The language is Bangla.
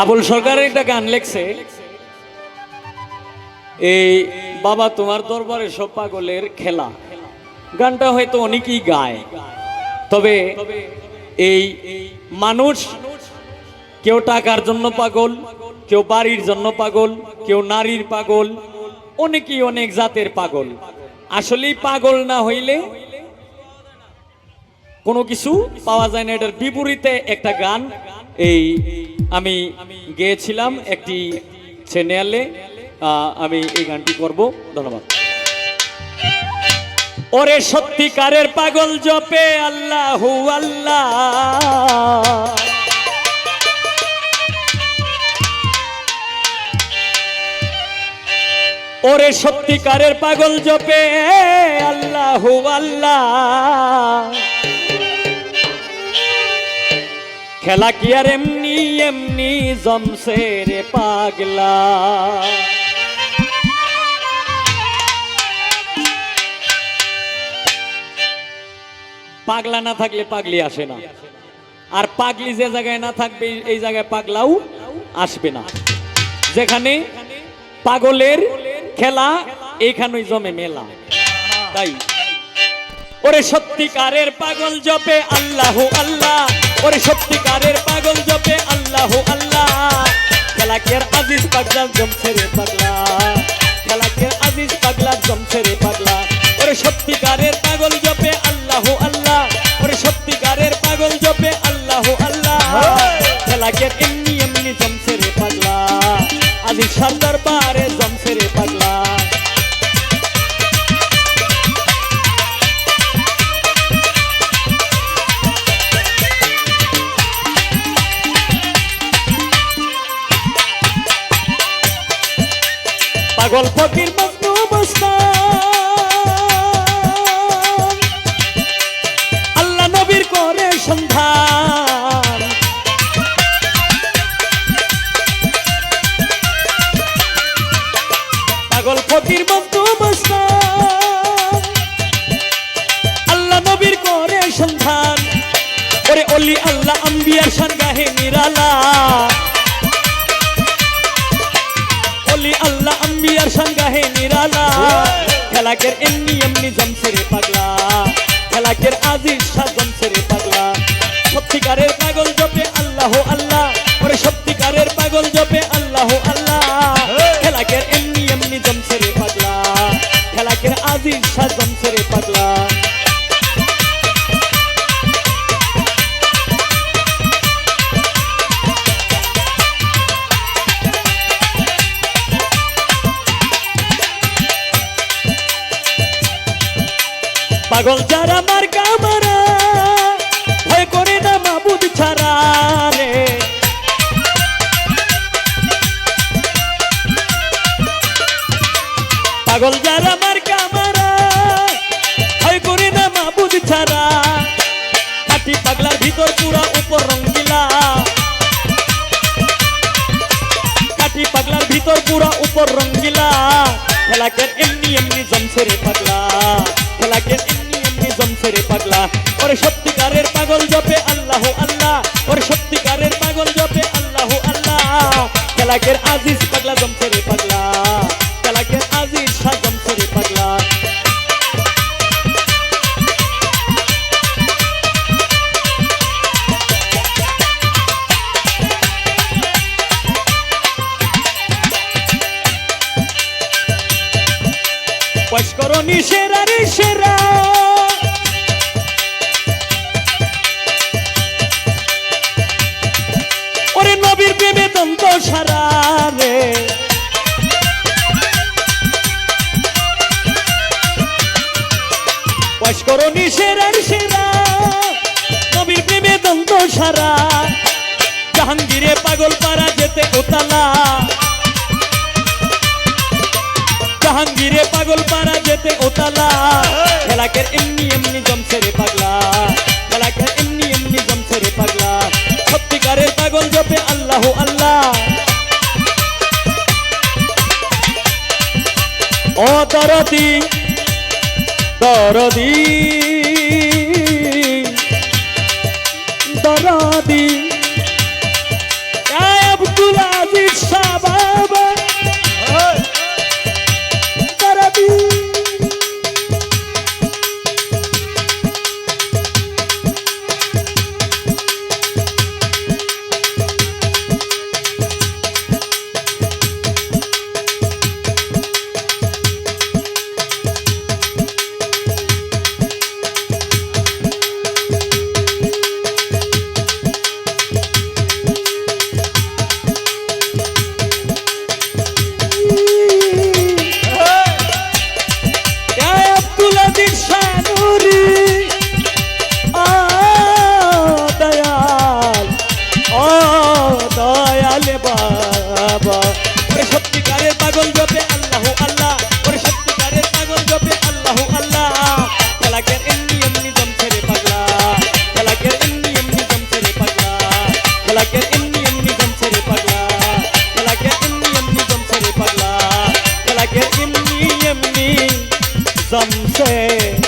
আবুল সরকারের একটা গান লেখছে, এই বাবা তোমার দরবারে সব পাগলের খেলা। গানটা হয়তো অনেকেই গায়, তবে এই মানুষ কেউ টাকার জন্য পাগল, কেউ বাড়ির জন্য পাগল, কেউ নারীর পাগল, অনেকেই অনেক জাতের পাগল। আসলেই পাগল না হইলে কোনো কিছু পাওয়া যায় না। এটার বিপরীতে একটা গান, এই আমি গেয়েছিলাম একটি আহ, আমি এই গানটি করব। ধন্যবাদ। ওরে সত্যিকারের পাগল জপে আল্লাহু আল্লাহ। ওরে সত্যিকারের পাগল জপে আল্লাহু আল্লাহ। খেলা কি আর এমনি এমনি জমছে রে পাগলা? পাগলা না থাকলে পাগলি আসে না। আর পাগলি যে জায়গায় না থাকবে, এই জায়গায় পাগলাও আসবে না। যেখানে পাগলের খেলা, এইখানেই জমে মেলা। তাই। ওরে সত্যিকারের পাগল জপে আল্লাহ আল্লাহ। ওরে সত্যিকারের পাগল জপে আল্লাহ আল্লাহ। খেলাকের আজিজ পাগলা জমছে রে পাগলা। খেলাকের আজিজ পাগলা জমছে রে পাগলা। ওরে সত্যিকারের পাগল জপে আল্লাহ আল্লাহ। ওরে সত্যিকারের পাগল জপে আল্লাহ আল্লাহ। খেলাকের এমনি এমনি জমছে রে পাগলা। আজিজ সার বারে ফকির মজনু মস্তান আল্লাহ নবীর করে সন্ধান। পাগল ফকির মজনু মস্তান আল্লাহ নবীর করে সন্ধান। ওরে অলি আল্লাহ, আম্বিয়ার শান গাহে নিরালা। আম্বিয়ার সঙ্গাহে নিরালা। খেলাকের এমনি এমনি জমছে রে পাগলা। খেলাকের আজিজ শাহ জমছে রে পাগলা। সত্যিকারের পাগল জপে আল্লাহ আল্লাহ। পরে সত্যিকারের পাগল জপে আল্লাহ আল্লাহ। পাগল যারা মার কামারা ভয় করে না মাবুদ ছাড়া রে পাগল যারা মার কামারা ভয় করে না মাবুদ ছাড়া। কাটি পাগলার ভিতর পুরা উপর রঙ্গিলা কাটি পাগলার ভিতর পুরা উপর রঙ্গিলা খেলাকের এমনি এমনি জমছে রে পাগলা। এমনি জমছে রে পাগলা। ওরে সত্যিকারের পাগল জপে আল্লাহ আল্লাহ। ওরে সত্যিকারের পাগল জপে আল্লাহ আল্লাহ। খেলাকের আজিজ পাগলা জমছে রে পাগলা। খেলাকের আজিজ রে পাগলা। সারা রে। পস্করণী সেরার সেরা, নবীর প্রেমে দন্ত সারা। জাহাঙ্গীরে পাগল পাড়া যেতে ওতালা। জাহাঙ্গীরে পাগল পাড়া যেতে ওতালা। খেলাকের এমনি এমনি জমছে সত্যিকারের পাগল জপে আল্লাহ আল্লাহ। দরদি দরদি। yeah, yeah, yeah,